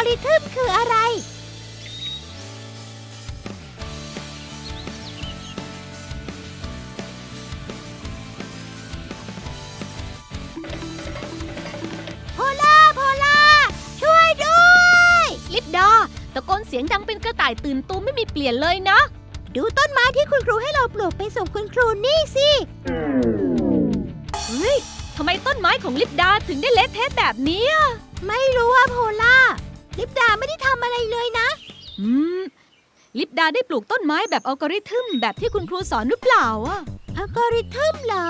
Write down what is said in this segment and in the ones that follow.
อริทึมคืออะไร โพล่า โพล่า ช่วยด้วย ลิปดา ตะโกนเสียงดังเป็นกระต่ายตื่นตูมไม่มีเปลี่ยนเลยนะ ดูต้นไม้ที่คุณครูให้เราปลูกไปส่งคุณครูนี่สิ เฮ้ย ทำไมต้นไม้ของลิปดาถึงได้เละเทะแบบนี้อะ ไม่รู้ว่าโพล่า ลิปดาไม่ได้ทำอะไรเลยนะ อืม ลิปดาได้ปลูกต้นไม้แบบอัลกอริทึมแบบที่คุณครูสอนหรือเปล่าอะอัลกอริทึมเหรอ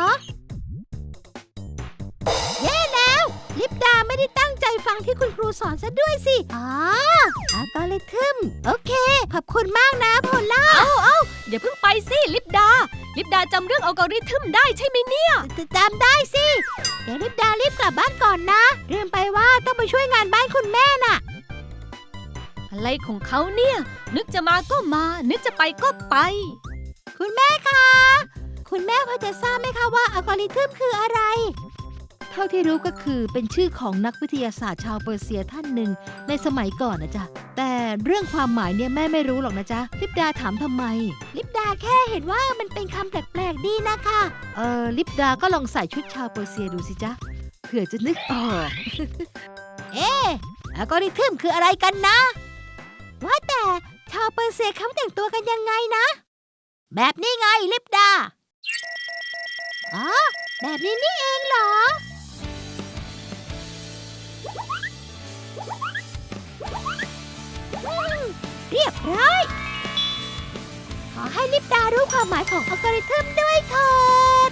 แย่แล้ว ลิปดาไม่ได้ตั้งใจฟังที่คุณครูสอนซะด้วยสิ อ๋อ อัลกอริทึม โอเค ขอบคุณมากนะโพล่า เอ้าเอ้าอย่าเพิ่งไปสิลิปดา ลิปดาจำเรื่องอัลกอริทึมได้ใช่ไหมเนี่ยจะจำได้สิ อะไรของเขาเนี่ย นึกจะมาก็มา นึกจะไปก็ไป คุณแม่คะ คุณแม่พอจะทราบไหมคะว่าอัลกอริทึมคืออะไร เท่าที่รู้ก็คือเป็นชื่อของนักวิทยาศาสตร์ชาวเปอร์เซียท่านหนึ่งในสมัยก่อนนะจ๊ะ แต่เรื่องความหมายเนี่ยแม่ไม่รู้หรอกนะจ๊ะ ลิปดาถามทำไม ลิปดาแค่เห็นว่ามันเป็นคำแปลกๆดีนะคะ เออลิปดาก็ลองใส่ชุดชาวเปอร์เซียดูสิจ๊ะ เผื่อจะนึกออก เอ๊ะอัลกอริทึมคืออะไรกันนะ ว่าแต่ชาวเปอร์เซียเขาแต่งตัวกันยังไงนะ แบบนี้ไงลิปดา อ๋อ แบบนี้นี่เองเหรอ เรียบร้อย ขอให้ลิปดารู้ความหมายของอัลกอริทึมด้วยเถิด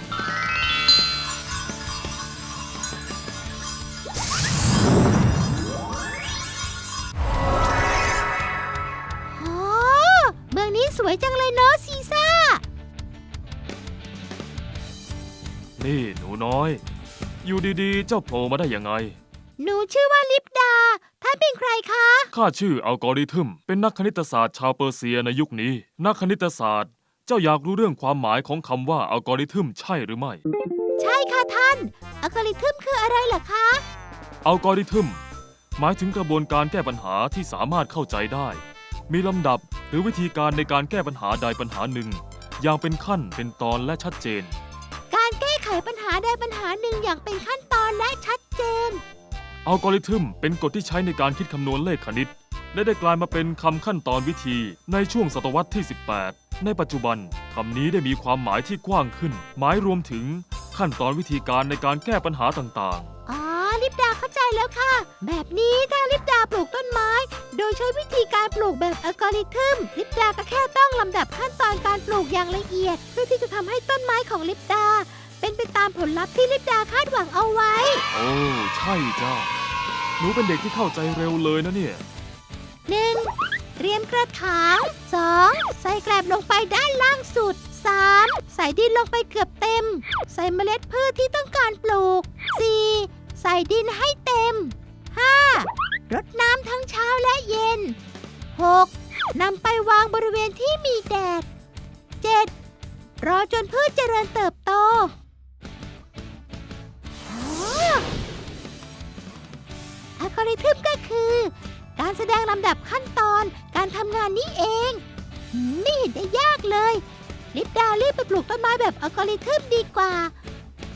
วยจังเลยเนาะซีซ่า นี่หนูน้อย อยู่ดีๆ เจ้าโผล่มาได้ยังไง หนูชื่อว่าลิปดา ท่านเป็นใครคะ ข้าชื่ออัลกอริทึม เป็นนักคณิตศาสตร์ชาวเปอร์เซียในยุคนี้ นักคณิตศาสตร์ เจ้าอยากรู้เรื่องความหมายของคำว่าอัลกอริทึมใช่หรือไม่ ใช่ค่ะท่าน อัลกอริทึมคืออะไรเหรอคะ อัลกอริทึม หมายถึงกระบวนการแก้ปัญหาที่สามารถเข้าใจได้ มีลำดับหรือวิธีการในการแก้ปัญหาใดปัญหาหนึ่ง อย่างเป็นขั้นเป็นตอนและชัดเจน การแก้ไขปัญหาใดปัญหาหนึ่งอย่างเป็นขั้นตอนและชัดเจน อัลกอริทึมเป็นกฎที่ใช้ในการคิดคำนวณเลขคณิต และได้กลายมาเป็นคำขั้นตอนวิธีในช่วงศตวรรษที่ 18 ในปัจจุบันคำนี้ได้มีความหมายที่กว้างขึ้น หมายรวมถึงขั้นตอนวิธีการในการแก้ปัญหาต่างอ๋อ ลิปดาเข้าใจแล้วค่ะ แบบนี้ถ้าลิปดาปลูกต้นไม้ โดยใช้วิธีการปลูกแบบอัลกอริทึม ลิปดาก็แค่ต้องลำดับขั้นตอนการปลูกอย่างละเอียด เพื่อที่จะทำให้ต้นไม้ของลิปดา เป็นไปตามผลลัพธ์ที่ลิปดาคาดหวังเอาไว้ๆโอ้ใช่จ้าหนูเป็นเด็กที่เข้าใจเร็วเลยนะเนี่ย หนึ่งเตรียมกระถางสองใส่แกลบลงไปด้านล่างสุด 3. ใส่ดินลงไปเกือบเต็ม ใส่เมล็ดพืชที่ต้องการปลูก 4. ใส่ดินให้เต็ม 5. รดน้ำทั้งเช้าและเย็น 6. นำไปวางบริเวณที่มีแดด 7. รอจนพืชเจริญเติบโต อัลกอริทึมก็คือ การแสดงลำดับขั้นตอนการทำงานนี้เองหืมไม่เห็นได้ยากเลย ลิปดารีบไปปลูกต้นไม้แบบอัลกอริทึมดีกว่า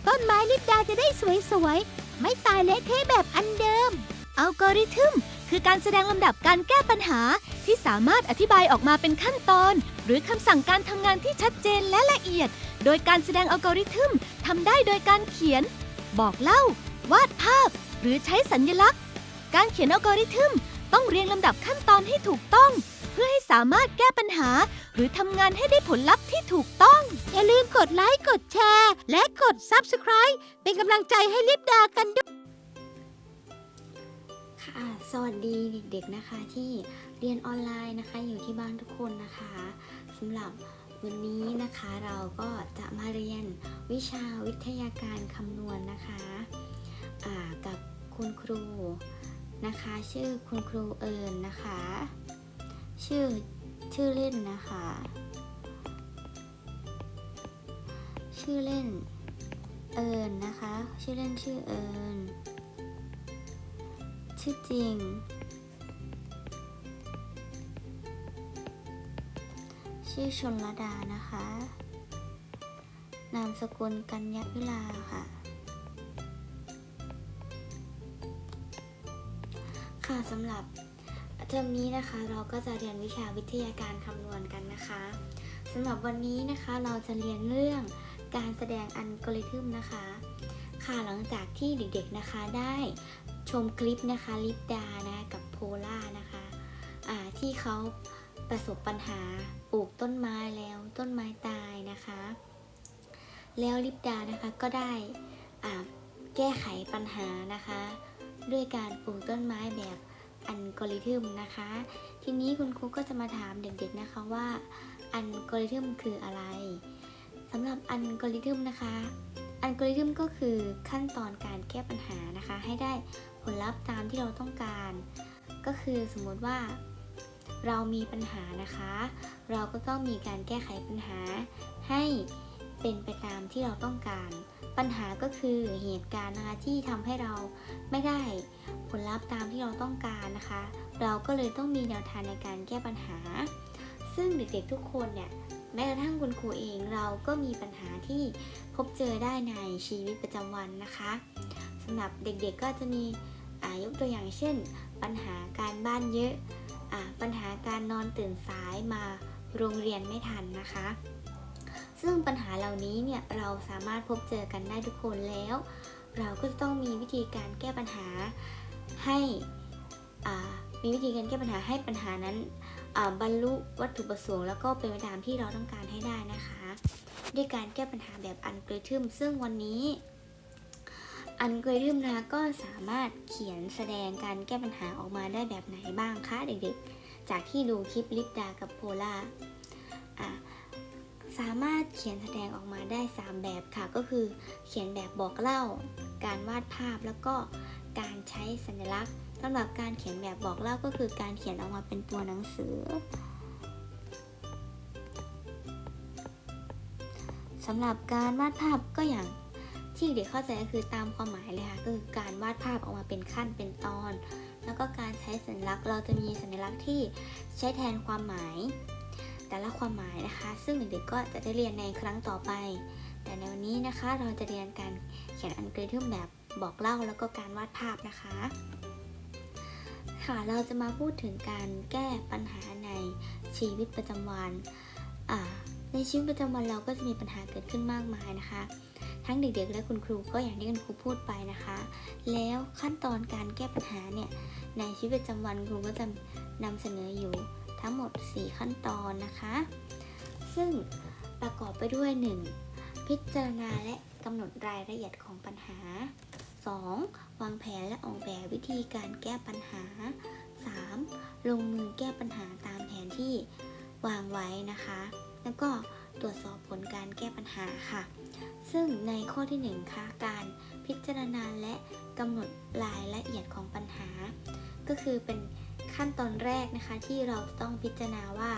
ต้นไม้ลิปดาจะได้สวยๆ ไม่ตายเละเทะแบบอันเดิม อัลกอริทึม คือการแสดงลำดับการแก้ปัญหาที่สามารถอธิบายออกมาเป็นขั้นตอน หรือคำสั่งการทำงานที่ชัดเจนและละเอียด โดยการแสดงอัลกอริทึมทำได้โดยการเขียน บอกเล่า วาดภาพ หรือใช้สัญลักษณ์ การเขียนอัลกอริทึมต้องเรียงลำดับขั้นตอนให้ถูกต้อง เพื่อให้สามารถแก้ปัญหา หรือทำงานให้ได้ผลลัพธ์ที่ถูกต้อง อย่าลืมกดไลค์ กดแชร์ และกด Subscribe เป็นกำลังใจให้ลิปดากันด้วย ค่ะ สวัสดีเด็กๆนะคะที่เรียนออนไลน์นะคะ อยู่ที่บ้านทุกคนนะคะสำหรับวันนี้นะคะเราก็จะมาเรียนวิชาวิทยาการคำนวณนะคะกับคุณครูนะคะ ชื่อคุณครูเอิญนะคะ ชื่อชื่อเล่นนะคะ ชื่อเล่นเอิญนนะคะ ชื่อเล่นชื่อเอิญชื่อจริง ชื่อชนระดานะคะ นามสกุลกัญญาวิลาค่ะ ค่ะสำหรับ เทอมนี้นะคะเราก็จะเรียนวิชาวิทยาการคำนวณกันนะคะสำหรับวันนี้นะคะเราจะเรียนเรื่องการแสดงอัลกอริทึมนะคะ ค่ะหลังจากที่เด็กๆนะคะได้ชมคลิปนะคะลิปดานะกับโพล่านะคะอ่าที่เขาประสบปัญหาปลูกต้นไม้แล้วต้นไม้ตายนะคะ แล้วลิปดานะคะก็ได้แก้ไขปัญหานะคะ ด้วยการปลูกต้นไม้แบบ อัลกอริทึมนะคะ ทีนี้คุณครูก็จะมาถามเด็กๆนะคะว่าอัลกอริทึมคืออะไรสำหรับอัลกอริทึมนะคะ อัลกอริทึมก็คือขั้นตอนการแก้ปัญหานะคะ ให้ได้ผลลัพธ์ตามที่เราต้องการ ก็คือสมมติว่าเรามีปัญหานะคะ เราก็ต้องมีการแก้ไขปัญหาให้เป็นไปตามที่เราต้องการ ปัญหาก็คือเหตุการณ์นะคะที่ทำให้เราไม่ได้ผลลัพธ์ตามที่เราต้องการนะคะ เราก็เลยต้องมีแนวทางในการแก้ปัญหา ซึ่งเด็กๆทุกคนเนี่ยแม้กระทั่งคุณครูเองเราก็มีปัญหาที่พบเจอได้ในชีวิตประจำวันนะคะสำหรับเด็กๆก็จะมียกตัวอย่างเช่น ปัญหาการบ้านเยอะอ่าปัญหาการนอนตื่นสายมาโรงเรียนไม่ทันนะคะ ซึ่งปัญหาเหล่านี้เนี่ยเราสามารถพบเจอกันได้ทุกคนแล้ว เราก็จะต้องมีวิธีการแก้ปัญหาให้มีวิธีการแก้ปัญหาให้ปัญหานั้นบรรลุวัตถุประสงค์แล้วก็เป็นไปตามที่เราต้องการให้ได้นะคะ ด้วยการแก้ปัญหาแบบอัลกริทึมซึ่งวันนี้อัลกริทึมนะคะก็สามารถเขียนแสดงการแก้ปัญหาออกมาได้แบบไหนบ้างคะเด็กๆ จากที่ดูคลิปลิปดากับโพล่าอะ สามารถเขียนแสดงออกมาได้ 3 แบบค่ะ ก็คือเขียนแบบบอกเล่า การวาดภาพแล้วก็การใช้สัญลักษณ์สำหรับการเขียนแบบบอกเล่าก็คือการเขียนออกมาเป็นตัวหนังสือสำหรับการวาดภาพก็อย่างที่เด็กเข้าใจก็คือตามความหมายเลยค่ะก็คือการวาดภาพออกมาเป็นขั้นเป็นตอน แล้วก็การใช้สัญลักษณ์เราจะมีสัญลักษณ์ที่ใช้แทนความหมาย แต่ละความหมายนะคะ ซึ่งเด็กๆก็จะได้เรียนในครั้งต่อไป แต่ในวันนี้นะคะเราจะเรียนการเขียนอัลกอริทึมแบบบอกเล่าแล้วก็การวาดภาพนะคะค่ะเราจะมาพูดถึงการแก้ปัญหาในชีวิตประจำวัน ในชีวิตประจำวันเราก็จะมีปัญหาเกิดขึ้นมากมายนะคะ ทั้งเด็กๆ และคุณครูก็อย่างที่คุณครูพูดไปนะคะ แล้วขั้นตอนการแก้ปัญหาเนี่ยในชีวิตประจำวันครูก็จะนำเสนออยู่ ทั้งหมด 4 ขั้นตอนนะคะ ซึ่งประกอบไปด้วย 1. พิจารณาและกำหนดรายละเอียดของปัญหา 2. วางแผนและออกแบบวิธีการแก้ปัญหา 3. ลงมือแก้ปัญหาตามแผนที่วางไว้นะคะ แล้วก็ตรวจสอบผลการแก้ปัญหาค่ะ ซึ่งในข้อที่ 1 ค่ะการพิจารณาและกำหนดรายละเอียดของปัญหา ก็คือเป็น ขั้นตอนแรกนะคะที่เราต้องพิจารณาว่า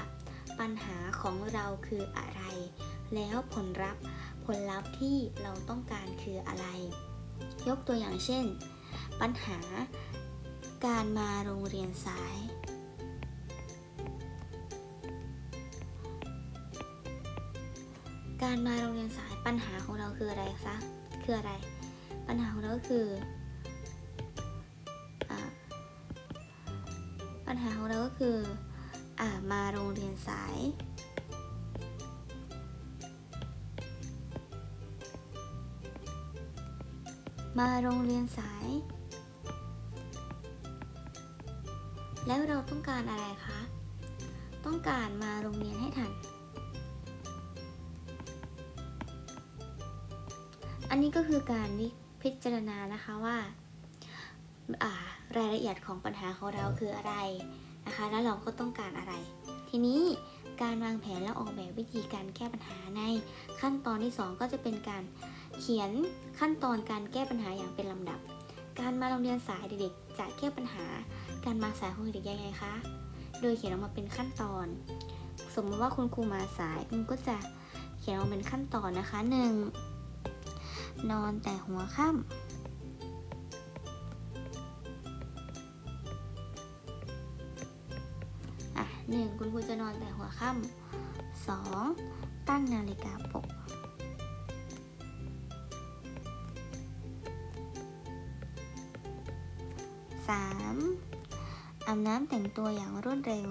ปัญหาของเราคืออะไร แล้วผลลัพธ์ผลลัพธ์ที่เราต้องการคืออะไร ยกตัวอย่างเช่น ปัญหาการมาโรงเรียนสาย การมาโรงเรียนสายปัญหาของเราคืออะไรคะคืออะไร ปัญหาของเราก็คือ ญหาของเราก็คืออามาโรงเรียนสาย มาโรงเรียนสาย แล้วเราต้องการอะไรคะ ต้องการมาโรงเรียนให้ทัน อันนี้ก็คือการพิจารณานะคะว่าอ่า รายละเอียดของปัญหาของเราคืออะไรนะคะ แล้วเราก็ต้องการอะไร ทีนี้การวางแผนและออกแบบวิธีการแก้ปัญหาในขั้นตอนที่ 2 ก็จะเป็นการเขียนขั้นตอนการแก้ปัญหาอย่างเป็นลำดับ การมาโรงเรียนสายเด็กๆจะแก้ปัญหา การมาสายของเด็กยังไงคะ โดยเขียนออกมาเป็นขั้นตอน สมมติว่าคุณครูมาสายคุณก็จะเขียนออกมาเป็นขั้นตอนนะคะ 1. นอนแต่หัวค่ำ อะหนึ่งคุณครูจะนอนแต่หัวค่ำ 2. ตั้งนาฬิกาปลุก 3. อาบน้ำแต่งตัวอย่างรวดเร็ว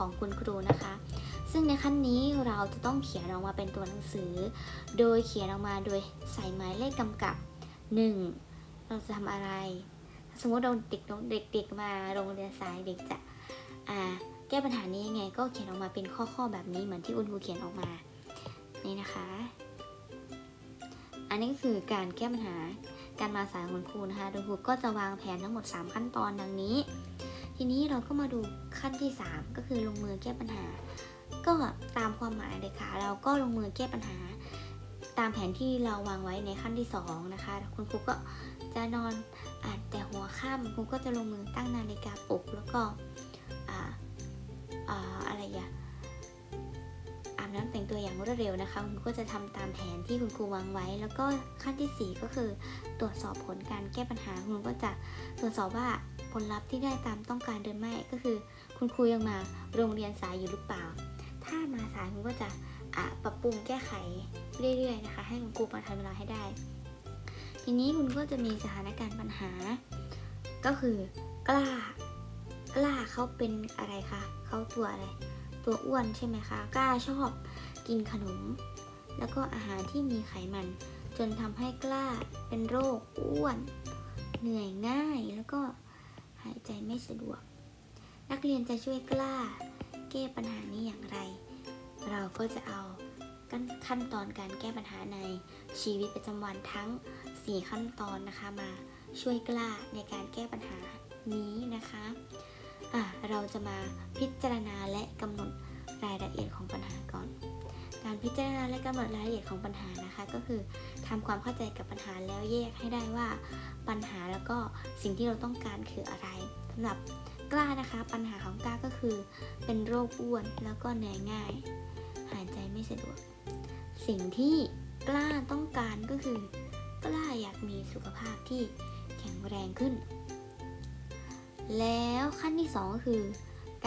ของคุณครูนะคะ ซึ่งในขั้นนี้เราจะต้องเขียนออกมาเป็นตัวหนังสือ โดยเขียนออกมาโดยใส่หมายเลขกำกับ 1. เราจะทำอะไร สมมติเราเด็กเด็กๆมาโรงเรียนสายเด็กจะแก้ปัญหานี้ยังไง ก็เขียนออกมาเป็นข้อๆแบบนี้เหมือนที่อุณครูเขียนออกมานี่นะคะ อันนี้ก็คือการแก้ปัญหาการมาสายของคุณครูนะคะโดยครูก็จะวางแผนทั้งหมด 3 ขั้นตอนดังนี้ ทีนี้เราก็มาดูขั้นที่ 3 ก็คือลงมือแก้ปัญหา ก็ตามความหมายเลยค่ะ เราก็ลงมือแก้ปัญหา ตามแผนที่เราวางไว้ในขั้นที่ 2 นะคะ คุณครูก็จะนอนอ่านแต่หัวค่ำครูก็จะลงมือตั้งนาฬิกาปลุกแล้วก็อ่าอ่าอะไรอย่างาบน้ำแต่งตัวอย่างรวดเร็วนะคะคุณครูก็จะทำตามแผนที่คุณครูวางไว้ แล้วก็ขั้นที่ 4 ก็คือ ตรวจสอบผลการแก้ปัญหาคุณก็จะตรวจสอบว่าผลลัพธ์ที่ได้ตามต้องการหรือไม่ก็คือ คุณครูยังมาโรงเรียนสายอยู่หรือเปล่า ถ้ามาสายคุณก็จะะปรับปรุงแก้ไขเรื่อยๆนะคะ ให้คุณครูมาทันเวลาให้ได้ ทีนี้คุณก็จะมีสถานการณ์ปัญหา ก็คือกล้ากล้าเขาเป็นอะไรคะเขาตัวอะไร ตัวอ้วนใช่ไหมคะกล้าชอบกินขนม แล้วก็อาหารที่มีไขมัน จนทำให้กล้าเป็นโรคอ้วน เหนื่อยง่ายแล้วก็หายใจไม่สะดวก นักเรียนจะช่วยกล้า แก้ปัญหานี้อย่างไร เราก็จะเอาขั้นตอนการแก้ปัญหาในชีวิตประจำวันทั้ง 4 ขั้นตอนนะคะมาช่วยกล้าในการแก้ปัญหานี้นะคะ เราจะมาพิจารณาและกำหนดรายละเอียดของปัญหาก่อน การพิจารณาและกำหนดรายละเอียดของปัญหานะคะ ก็คือทำความเข้าใจกับปัญหาแล้วแยกให้ได้ว่าปัญหาแล้วก็สิ่งที่เราต้องการคืออะไรสำหรับกล้านะคะ ปัญหาของกล้าก็คือ เป็นโรคอ้วนแล้วก็เหนื่อยง่าย หายใจไม่สะดวก สิ่งที่กล้าต้องการก็คือ กล้าอยากมีสุขภาพที่แข็งแรงขึ้น แล้วขั้นที่สองก็คือ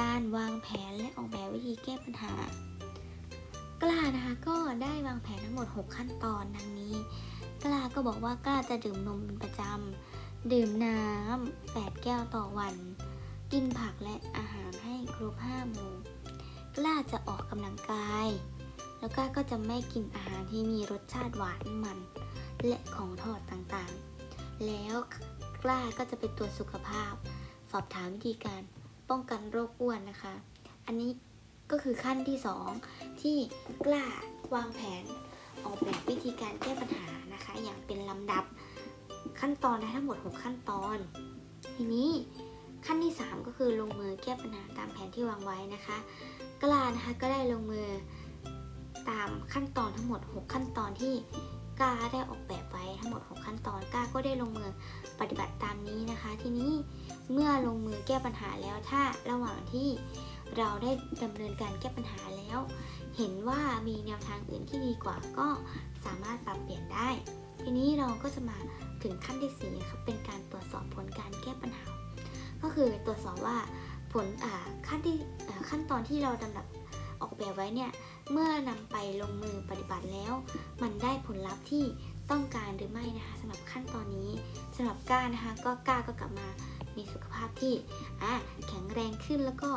การวางแผนและออกแบบวิธีแก้ปัญหา กล้านะคะก็ได้วางแผนทั้งหมด 6 ขั้นตอนดังนี้ กล้าก็บอกว่ากล้าจะดื่มนมเป็นประจำ ดื่มน้ำ8แก้วต่อวัน กินผักและอาหารให้ครบ5หมู่ กล้าจะออกกำลังกาย แล้วกล้าก็จะไม่กินอาหารที่มีรสชาติหวานมัน และของทอดต่างๆ แล้วกล้าก็จะไปตรวจสุขภาพ สอบถามวิธีการป้องกันโรคอ้วนนะคะ อันนี้ก็คือขั้นที่ 2 ที่กล้าวางแผนออกแบบวิธีการแก้ปัญหานะคะ อย่างเป็นลำดับขั้นตอนได้ทั้งหมด 6 ขั้นตอน ทีนี้ขั้นที่ 3 ก็คือลงมือแก้ปัญหาตามแผนที่วางไว้นะคะ กล้านะคะก็ได้ลงมือตามขั้นตอนทั้งหมด 6 ขั้นตอนที่กล้าได้ออกแบบไว้ทั้งหมด 6 ขั้นตอนกล้าก็ได้ลงมือปฏิบัติตามนี้นะคะ ทีนี้ เมื่อลงมือแก้ปัญหาแล้วถ้าระหว่างที่เราได้ดำเนินการแก้ปัญหาแล้ว เห็นว่ามีแนวทางอื่นที่ดีกว่าก็สามารถปรับเปลี่ยนได้ ทีนี้เราก็จะมาถึงขั้นที่สี่ครับเป็นการตรวจสอบผลการแก้ปัญหา ก็คือตรวจสอบว่าผลขั้นที่ขั้นตอนที่เราดำดับออกแบบไว้เนี่ยเมื่อนำไปลงมือปฏิบัติแล้ว มันได้ผลลัพธ์ที่ต้องการหรือไม่นะคะสำหรับขั้นตอนนี้สำหรับก้านะคะก็ก้าก็กลับมา มีสุขภาพที่แข็งแรงขึ้นแล้วก็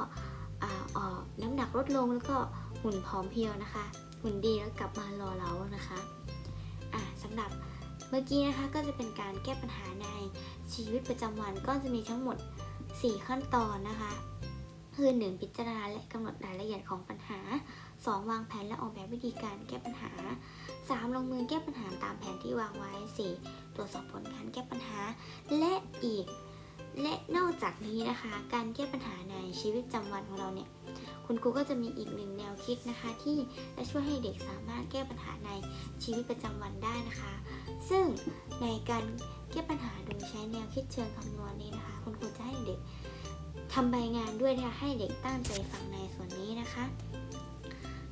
ออกน้ำหนักลดลงแล้วก็หุ่นผอมเพรียวนะคะ หุ่นดีแล้วกลับมารอเรานะคะะสำหรับเมื่อกี้นะคะก็จะเป็นการแก้ปัญหาในชีวิตประจำวันก็จะมีทั้งหมด 4 ขั้นตอนนะคะ คือ 1 พิจารณาและกำหนดรายละเอียดของปัญหา 2 วางแผนและออกแบบวิธีการแก้ปัญหา 3 ลงมือแก้ปัญหาตามแผนที่วางไว้ 4 ตรวจสอบผลการแก้ปัญหา และอีก และนอกจากนี้นะคะ การแก้ปัญหาในชีวิตประจำวันของเราเนี่ย คุณครูก็จะมีอีกหนึ่งแนวคิดนะคะ ที่จะช่วยให้เด็กสามารถแก้ปัญหาในชีวิตประจำวันได้นะคะ ซึ่งในการแก้ปัญหาโดยใช้แนวคิดเชิงคำนวณนี้นะคะ คุณครูจะให้เด็กทำใบงานด้วยนะคะให้เด็กตั้งใจฟังในส่วนนี้นะคะ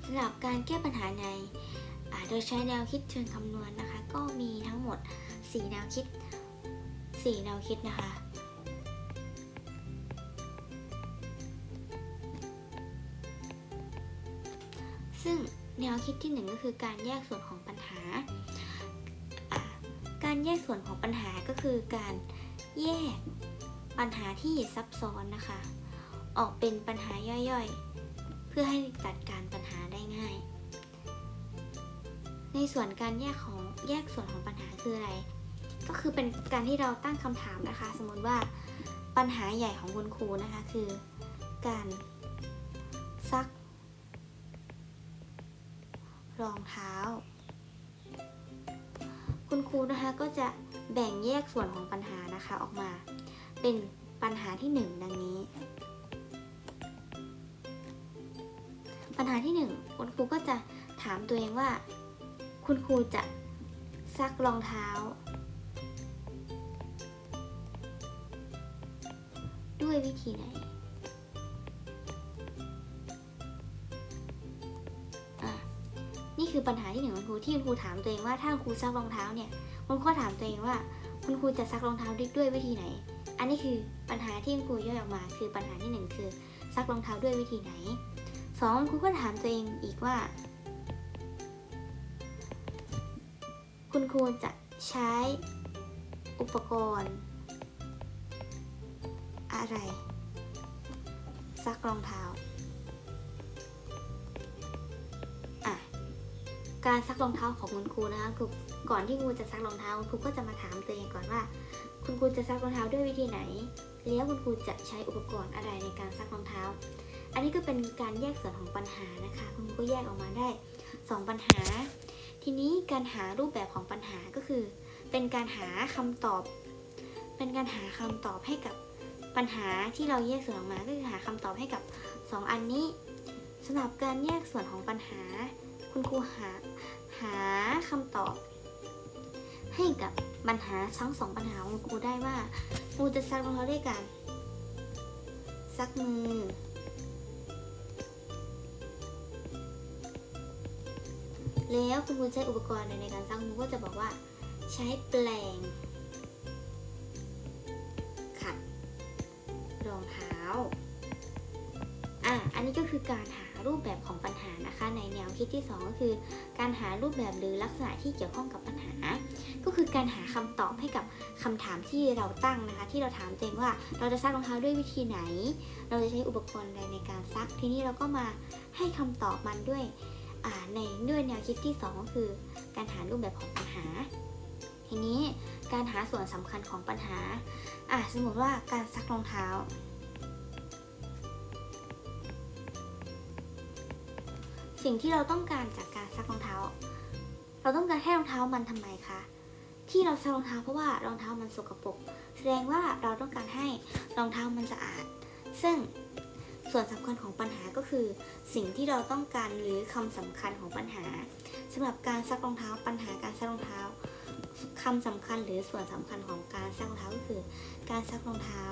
สำหรับการแก้ปัญหาในโดยใช้แนวคิดเชิงคำนวณนะคะ ก็มีทั้งหมด 4 แนวคิด 4 แนวคิดนะคะ ซึ่งแนวคิดที่หนึ่งก็คือการแยกส่วนของปัญหาอ่าการแยกส่วนของปัญหาก็คือการแยกปัญหาที่ซับซ้อนนะคะ ออกเป็นปัญหาย่อยๆ เพื่อให้จัดการปัญหาได้ง่าย ในส่วนการแยกของแยกส่วนของปัญหาคืออะไร ก็คือเป็นการที่เราตั้งคำถามนะคะ สมมติว่าปัญหาใหญ่ของคุณครูนะคะคือการซัก รองเท้า คุณครูนะคะก็จะแบ่งแยกส่วนของปัญหานะคะออกมา เป็นปัญหาที่หนึ่งดังนี้ ปัญหาที่หนึ่งคุณครูก็จะถามตัวเองว่า คุณครูจะซักรองเท้า ด้วยวิธีไหน คือปัญหาที่หนึ่งของครูที่คุณครูถามตัวเองว่าถ้าคุณครูซักรองเท้าเนี่ยคุณครูก็ถามตัวเองว่าคุณครูจะซักรองเท้าด้วยด้วยวิธีไหน อันนี้คือปัญหาที่คุณครูย่อยออกมา คือปัญหาที่หนึ่งคือซักรองเท้าด้วยวิธีไหนสองคุณครูก็ถามตัวเองอีกว่า คุณครูจะใช้อุปกรณ์ อะไร ซักรองเท้า การซักรองเท้าของคุณครูนะคะคือก่อนที่ครูจะซักรองเท้าคุณครูก็จะมาถามตัวเองก่อนว่า คุณครูจะซักรองเท้าด้วยวิธีไหน แล้วคุณครูจะใช้อุปกรณ์อะไรในการซักรองเท้า อันนี้ก็เป็นการแยกส่วนของปัญหานะคะ คุณครูก็แยกออกมาได้ 2 ปัญหา ทีนี้การหารูปแบบของปัญหาก็คือ เป็นการหาคำตอบ เป็นการหาคำตอบให้กับปัญหาที่เราแยกส่วนออกมาก็คือหาคำตอบให้กับ 2 อันนี้สำหรับการแยกส่วนของปัญหา คุณครูหาหาคำตอบ ให้กับปัญหาทั้งสองปัญหาของคุณครูได้ว่าครูจะซักรองเท้าด้วยกันซักมือ แล้วคุณครูใช้อุปกรณ์ในการซักคุณครูก็จะบอกว่า ใช้แปลง ขัดรองเท้า อะ อันนี้ก็คือการหา รูปแบบของปัญหานะคะ ในแนวคิดที่ 2 ก็คือ การหารูปแบบหรือลักษณะที่เกี่ยวข้องกับปัญหา ก็คือการหาคำตอบให้กับคำถามที่เราตั้งนะคะ ที่เราถามตัวเองว่าเราจะซักรองเท้าด้วยวิธีไหน เราจะใช้อุปกรณ์ใดในการซัก ทีนี้เราก็มาให้คำตอบมันด้วยในด้วยแนวคิดที่ 2 ก็คือ การหารูปแบบของปัญหา ทีนี้การหาส่วนสำคัญของปัญหาสมมติว่าการซักรองเท้า สิ่งที่เราต้องการจากการซักรองเท้า เราต้องการให้รองเท้ามันทำไมคะ ที่เราซักรองเท้าเพราะว่ารองเท้ามันสกปรก แสดงว่าเราต้องการให้รองเท้ามันสะอาด ซึ่งส่วนสำคัญของปัญหาก็คือ สิ่งที่เราต้องการหรือคำสำคัญของปัญหาสำหรับการซักรองเท้าปัญหาการซักรองเท้าคำสำคัญหรือส่วนสำคัญของการซักรองเท้าก็คือ การซักรองเท้า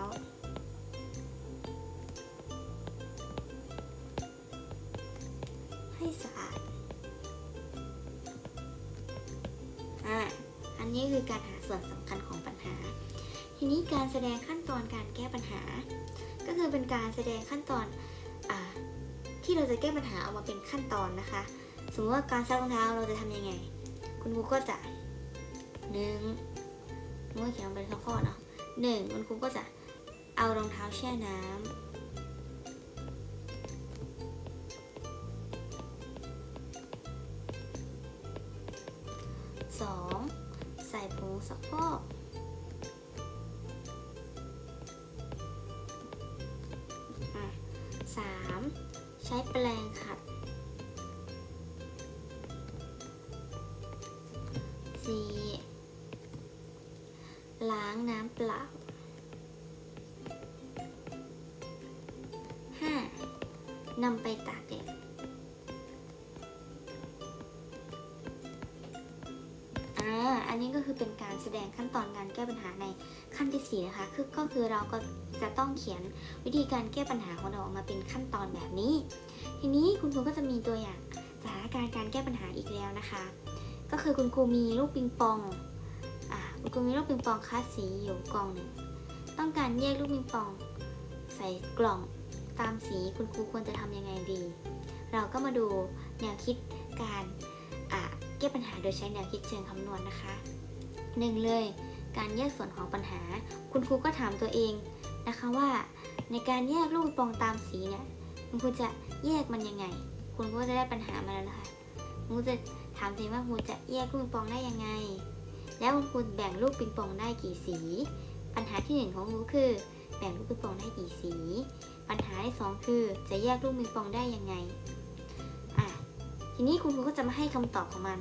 ให้สะอาดอะอันนี้คือการหาส่วนสำคัญของปัญหา ทีนี้การแสดงขั้นตอนการแก้ปัญหา ก็คือเป็นการแสดงขั้นตอนอที่เราจะแก้ปัญหาออกมาเป็นขั้นตอนนะคะ สมมติว่าการซักรองเท้าเราจะทำยังไง คุณครูก็จะหนึ่งเมื่อเขียนเป็นข้อๆเนาะหนึ่งคุณครูก็จะเอารองเท้าแช่น้ำ สองใส่ผงซักฟอกสามใช้แปรงขัดสี่ล้างน้ำเปล่าห้านำไป แก้ปัญหาในขั้นที่สี่นะคะ คือก็คือเราก็จะต้องเขียนวิธีการแก้ปัญหาของเราออกมาเป็นขั้นตอนแบบนี้ ทีนี้คุณครูก็จะมีตัวอย่างสถานการณ์การแก้ปัญหาอีกแล้วนะคะ ก็คือคุณครูมีลูกปิงปองอ่าคุณครูมีลูกปิงปองคลาสสีอยู่กล่องหนึ่งต้องการแยกลูกปิงปอง ใส่กล่องตามสีคุณครูควรจะทำยังไงดี เราก็มาดูแนวคิดการแก้ปัญหาโดยใช้แนวคิดเชิงคำนวณนะคะหนึ่งเลย การแยกส่วนของปัญหา คุณครูก็ถามตัวเองนะคะว่า ในการแยกลูกปองตามสีเนี่ยคุณครูจะแยกมันยังไง คุณครูก็จะได้ปัญหามาแล้วนะคะคุณครูจะถามตัวเองว่าคุณจะแยกลูกปิงปองได้ยังไง แล้วคุณครูแบ่งลูกปิงปองได้กี่สี ปัญหาที่หนึ่งของคุณครูคือ แบ่งลูกปิงปองได้กี่สี ปัญหาที่สองคือจะแยกลูกปิงปองได้ยังไงอะทีนี้คุณครูก็จะมาให้คำตอบของมัน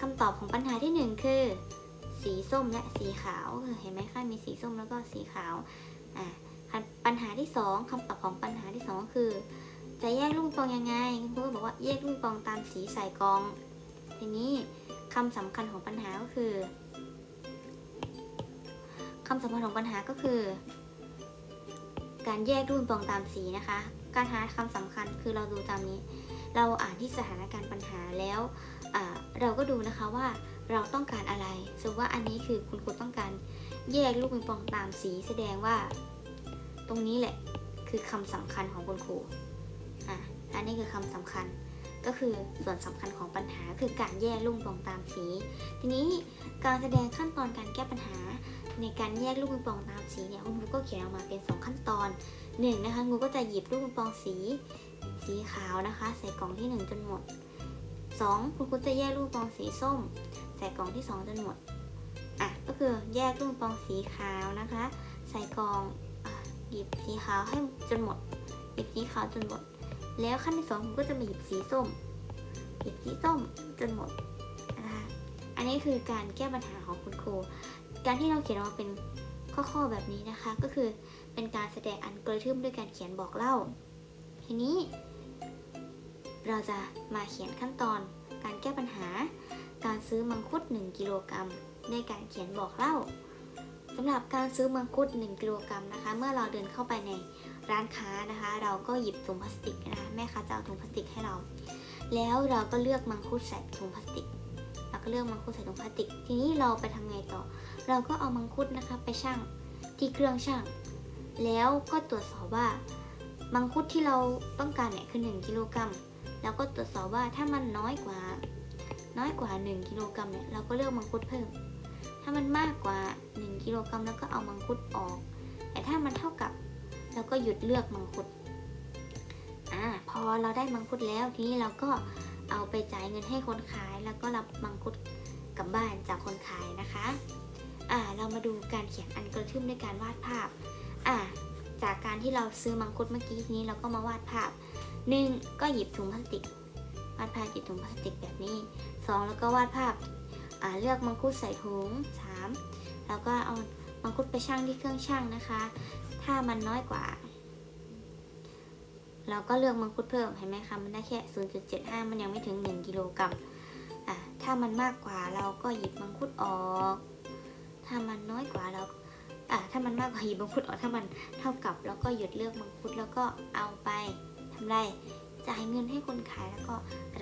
คำตอบของปัญหาที่หนึ่งคือ สีส้มและสีขาวเห็นไหมคะมีสีส้มแล้วก็สีขาวอะคันปัญหาที่สองคำตอบของปัญหาที่สองก็คือ จะแยกลูกปองยังไงคุณครูก็บอกว่าแยกลูกปองตามสีใส่กอง ทีนี้คำสำคัญของปัญหาก็คือคำสำคัญของปัญหาก็คือ การแยกรูปปิงปองตามสีนะคะ การหาคำสำคัญคือเราดูตามนี้ เราอ่านที่สถานการณ์ปัญหาแล้วเราก็ดูนะคะว่า เราต้องการอะไรสมมติว่าอันนี้คือคุณครูต้องการแยกลูกปิงปองตามสีแสดงว่า ตรงนี้แหละคือคำสำคัญของคุณครูอะอันนี้คือคำสำคัญก็คือส่วนสำคัญของปัญหาคือการแยกลูกปิงปองตามสี ทีนี้การแสดงขั้นตอนการแก้ปัญหา ในการแยกลูกปิงปองตามสีเนี่ยคุณครูก็เขียนออกมาเป็น 2 ขั้นตอน1นะคะครูก็จะหยิบลูกปิงปองสี สีขาวนะคะ ใส่กล่องที่ 1 จนหมด 2 คุณครูจะแยกลูกปิงปองสีส้ม ใส่กล่องที่ 2จนหมด อะ ก็คือแยกลูกปิงปองสีขาวนะคะ ใส่กล่องอหยิบสีขาวให้จนหมด หยิบสีขาวจนหมด แล้วขั้นที่2คุณก็จะมาหยิบสีส้ม หยิบสีส้มจนหมดนะคะอันนี้คือการแก้ปัญหาของคุณครู การที่เราเขียนออกมาเป็นข้อๆแบบนี้นะคะ ก็คือเป็นการแสดงอัลกริทึมด้วยการเขียนบอกเล่า ทีนี้ เราจะมาเขียนขั้นตอนการแก้ปัญหา การซื้อมังคุด 1 กิโลกรัมด้วยการเขียนบอกเล่าสำหรับการซื้อมังคุด 1 กิโลกรัมนะคะ เมื่อเราเดินเข้าไปในร้านค้านะคะ เราก็หยิบถุงพลาสติกนะคะแม่ค้าจะเอาถุงพลาสติกให้เรา แล้วเราก็เลือกมังคุดใส่ถุงพลาสติกเราก็เลือกมังคุดใส่ถุงพลาสติก ทีนี้เราไปทำไงต่อ เราก็เอามังคุดนะคะไปชั่งที่เครื่องชั่ง แล้วก็ตรวจสอบว่ามังคุดที่เราต้องการเนี่ยคือ 1 กิโลกรัมแล้วก็ตรวจสอบว่าถ้ามันน้อยกว่า น้อยกว่า 1 กิโลกรัมเนี่ยเราก็เลือกมังคุดเพิ่ม ถ้ามันมากกว่า 1 กิโลกรัมแล้วก็เอามังคุดออก แต่ถ้ามันเท่ากับเราก็หยุดเลือกมังคุดอ่าพอเราได้มังคุดแล้วทีนี้เราก็เอาไปจ่ายเงินให้คนขาย แล้วก็รับมังคุดกลับบ้านจากคนขายนะคะอ่าเรามาดูการเขียนอัลกริทึมด้วยการวาดภาพอ่าจากการที่เราซื้อมังคุดเมื่อกี้นี้เราก็มาวาดภาพหนึ่งก็หยิบถุงพลาสติก วาดภาพหยิบถุงพลาสติกแบบนี้สองแล้วก็วาดภาพเลือกมังคุดใส่ถุงสามแล้วก็เอามังคุดไปชั่งที่เครื่องชั่งนะคะ ถ้ามันน้อยกว่า เราก็เลือกมังคุดเพิ่มเห็นไหมคะมันได้แค่ 0.75 มันยังไม่ถึง 1 กิโลกรัมถ้ามันมากกว่าเราก็หยิบมังคุดออก ถ้ามันน้อยกว่าเราอะถ้ามันมากกว่าหยิบมังคุดออกถ้ามันเท่ากับเราก็หยุดเลือกมังคุดแล้วก็เอาไปทำไร จ่ายเงินให้คนขายแล้วก็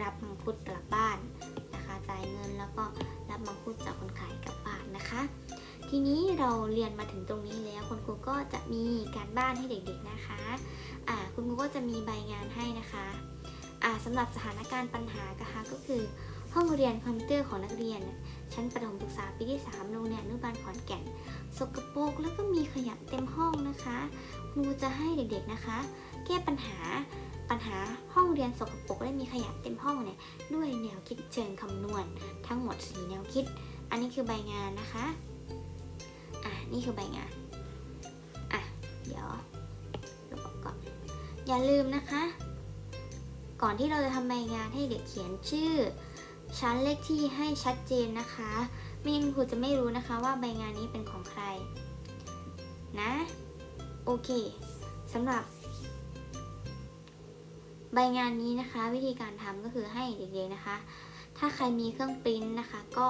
รับมังคุดกลับบ้านนะคะ จ่ายเงินแล้วก็รับมังคุดจากคนขายกลับบ้านนะคะ ทีนี้เราเรียนมาถึงตรงนี้แล้วคุณครูก็จะมีการบ้านให้เด็กๆนะคะอ่าคุณครูก็จะมีใบงานให้นะคะอ่าสำหรับสถานการณ์ปัญหานะคะก็คือห้องเรียนคอมพิวเตอร์ของนักเรียน ชั้นประถมศึกษาปีที่ 3 โรงเรียนอนุบาลขอนแก่น สกปรกแล้วก็มีขยะเต็มห้องนะคะครูจะให้เด็กๆนะคะ แก้ปัญหา ปัญหาห้องเรียนสกปรกและมีขยะเต็มห้องเนี่ยด้วยแนวคิดเชิงคำนวณ ทั้งหมด 4 แนวคิด อันนี้คือใบงานนะคะ อะนี่คือใบงาน อะเดี๋ยวลบออกก่อนอย่าลืมนะคะ ก่อนที่เราจะทำใบงานให้เด็กเขียนชื่อ ชั้นเลขที่ให้ชัดเจนนะคะไม่งั้นครูจะไม่รู้นะคะว่าใบงานนี้เป็นของใคร นะ โอเคสำหรับ ใบงานนี้นะคะ วิธีการทำก็คือให้เด็กๆนะคะ ถ้าใครมีเครื่องปริ้นนะคะ ก็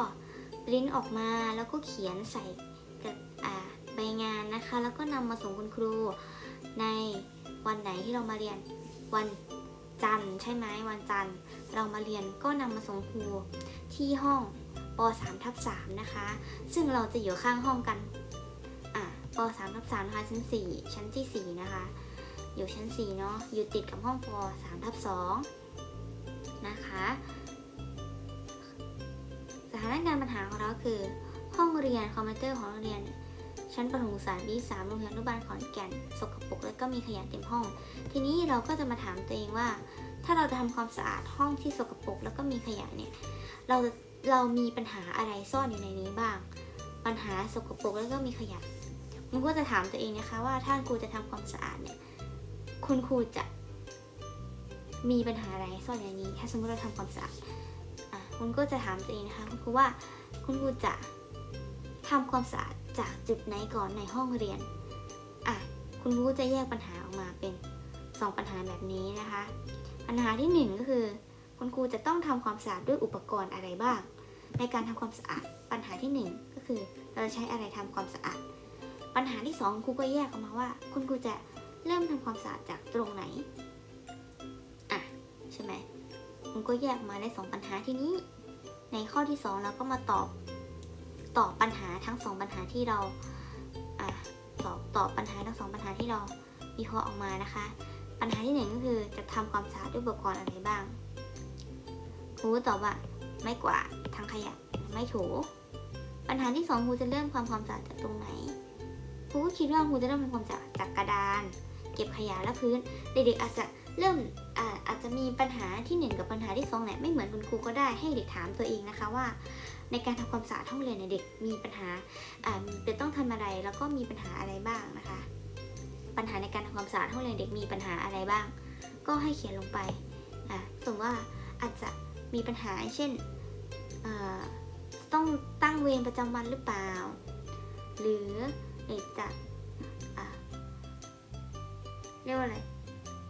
ปริ้นออกมาแล้วก็เขียนใส่กับใบงานนะคะ แล้วก็นำมาส่งคุณครูในวันไหนที่เรามาเรียนวันจันทร์ใช่ไหมวันจันทร์เรามาเรียนก็นำมาส่งครูที่ห้องป .3 ทับ3นะคะ ซึ่งเราจะอยู่ข้างห้องกันอะป .3 ทับ3นะคะชั้น 4 ชั้นที่ 4 นะคะ อยู่ชั้น 4 เนาะอยู่ติดกับห้องป .3 ทับ2นะคะ สถานการณ์ปัญหาของเราคือ ห้องเรียนคอมพิวเตอร์ของโรงเรียน ชั้นประถมศึกษาปีสามโรงเรียนอนุบาลขอนแก่น สกปรกและก็มีขยะเต็มห้อง ทีนี้เราก็จะมาถามตัวเองว่า ถ้าเราจะทำความสะอาดห้องที่สกปรกแล้วก็มีขยะเนี่ยเราเรามีปัญหาอะไรซ่อนอยู่ในนี้บ้าง ปัญหาสกปรกแล้วก็มีขยะมันก็จะถามตัวเองนะคะว่าถ้าครูจะทำความสะอาดเนี่ย คุณครูจะมีปัญหาอะไรซ่อนอยู่ในนี้ ถ้าสมมติเราทำความสะอาดอะคุณก็จะถามตัวเองนะคะคุณครูว่าคุณครูจะทำความสะอาดจากจุดไหนก่อนในห้องเรียน อะ คุณครูจะแยกปัญหาออกมาเป็นสองปัญหาแบบนี้นะคะ ปัญหาที่หนึ่งก็คือ คุณครูจะต้องทำความสะอาดด้วยอุปกรณ์อะไรบ้าง ในการทำความสะอาด ปัญหาที่หนึ่งก็คือเราจะใช้อะไรทำความสะอาด ปัญหาที่สองครูก็แยกออกมาว่า คุณครูจะ เริ่มทำความสะอาดจากตรงไหน อะ ใช่ไหมคุณก็แยกมาได้สองปัญหาที่นี้ ในข้อที่สองเราก็มาตอบตอบปัญหาทั้งสองปัญหาที่เราอะตอบตอบปัญหาทั้งสองปัญหาที่เราวิเคราะห์ออกมานะคะ ปัญหาที่หนึ่งก็คือจะทำความสะอาดด้วยอุปกรณ์อะไรบ้างครูตอบว่าไม่กวาดทางขยะไม่ถูปัญหาที่สองครูจะเริ่มความความสะอาดจากตรงไหนครูก็คิดว่าครูจะเริ่มทำความสะอาดจากกระดาน เก็บขยะและพื้น เด็กๆอาจจะเริ่มอาอาจจะมีปัญหาที่หนึ่งกับปัญหาที่สองเนี่ยไม่เหมือนคุณครูก็ได้ให้เด็กถามตัวเองนะคะว่า ในการทำความสะอาดห้องเรียนเนี่ยเด็กมีปัญหาจะต้องทำอะไรแล้วก็มีปัญหาอะไรบ้างนะคะ ปัญหาในการทำความสะอาดห้องเรียนเด็กมีปัญหาอะไรบ้าง ก็ให้เขียนลงไปอะสมมติว่าอาจจะมีปัญหาเช่นต้องตั้งเวรประจำวันหรือเปล่า หรือเด็กจะ เรียกว่าอะไร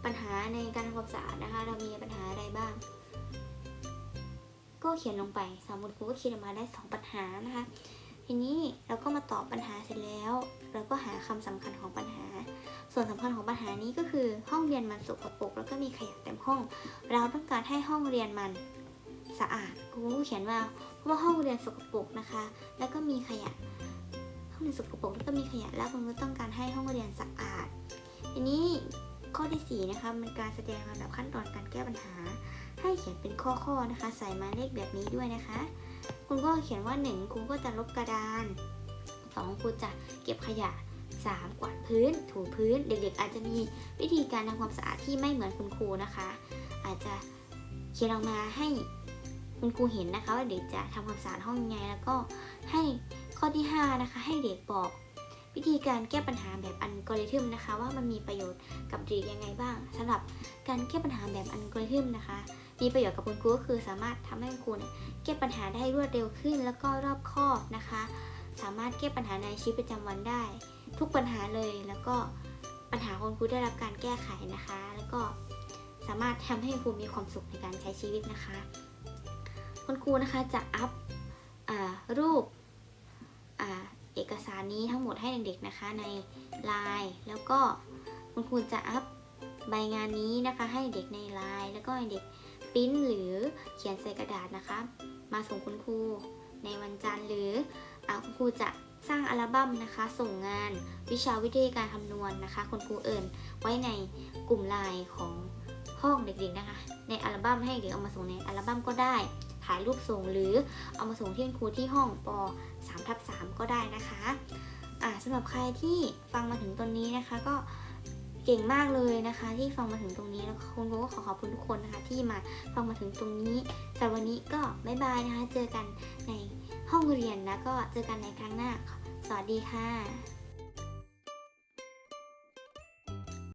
ปัญหาในการทำความสะอาดนะคะ เรามีปัญหาอะไรบ้าง ก็เขียนลงไป สมมติครูก็คิดออกมาได้ 2 ปัญหานะคะ ทีนี้เราก็มาตอบปัญหาเสร็จแล้ว เราก็หาคำสำคัญของปัญหา ส่วนสำคัญของปัญหานี้ก็คือห้องเรียนมันสกปรกแล้วก็มีขยะเต็มห้อง เราต้องการให้ห้องเรียนมันสะอาดครูก็เขียนว่าเพราะว่าห้องเรียนสกปรกนะคะ แล้วก็มีขยะห้องเรียนสกปรกแล้วก็มีขยะแล้วคุณก็ต้องการให้ห้องเรียนสะอาด ทีนี้ข้อที่ 4 นะคะมันการแสดงลำดับขั้นตอนการแก้ปัญหา ให้เขียนเป็นข้อๆนะคะ ใส่มาเลขแบบนี้ด้วยนะคะ คุณก็เขียนว่า 1 คุณก็จะลบกระดาน 2 คุณจะเก็บขยะ 3 กวาดพื้น ถูพื้น เด็กๆ อาจจะมีวิธีการทำความสะอาดที่ไม่เหมือนคุณครูนะคะ อาจจะเขียนออกมาให้คุณครูเห็นนะคะว่าเด็กจะทำความสะอาดห้องยังไง แล้วก็ให้ข้อที่ 5 นะคะ ให้เด็กบอก วิธีการแก้ปัญหาแบบอัลกอริทึมนะคะ ว่ามันมีประโยชน์กับเด็กยังไงบ้างสำหรับการแก้ปัญหาแบบอัลกอริทึมนะคะ มีประโยชน์กับคุณครูก็คือสามารถทำให้คุณครูเนี่ยแก้ปัญหาได้รวดเร็วขึ้น แล้วก็รอบคอบนะคะ สามารถแก้ปัญหาในชีวิตประจำวันได้ ทุกปัญหาเลยแล้วก็ปัญหาของครูได้รับการแก้ไขนะคะ แล้วก็สามารถทำให้ครูมีความสุขในการใช้ชีวิตนะคะ คุณครูนะคะจะอัพอรูปอ่า เอกสารนี้ทั้งหมดให้เด็กๆนะคะใน Line แล้วก็คุณครูจะอัพใบงานนี้นะคะให้เด็กใน Line แล้วก็ให้เด็กปริ้นหรือเขียนใส่กระดาษนะคะ มาส่งคุณครูในวันจันทร์หรืออคุณครูจะสร้างอัลบั้มนะคะ ส่งงานวิชาวิทยาการคำนวณนะคะ คุณครูเอิญไว้ในกลุ่มไลน์ของห้องเด็กๆนะคะ ในอัลบั้มให้เด็กเอามาส่งในอัลบั้มก็ได้ ถ่ายรูปส่งหรือเอามาส่งที่คุณครูที่ห้องป3ทับ3ก็ได้นะคะอ่าสำหรับใครที่ฟังมาถึงตรงนี้นะคะ ก็เก่งมากเลยนะคะ ที่ฟังมาถึงตรงนี้แล้วคุณครูก็ขอขอบคุณทุกคนนะคะ ที่มาฟังมาถึงตรงนี้สำหรับวันนี้ก็บ๊ายบายนะคะ เจอกันในห้องเรียนแล้วก็เจอกันในครั้งหน้า สวัสดีค่ะ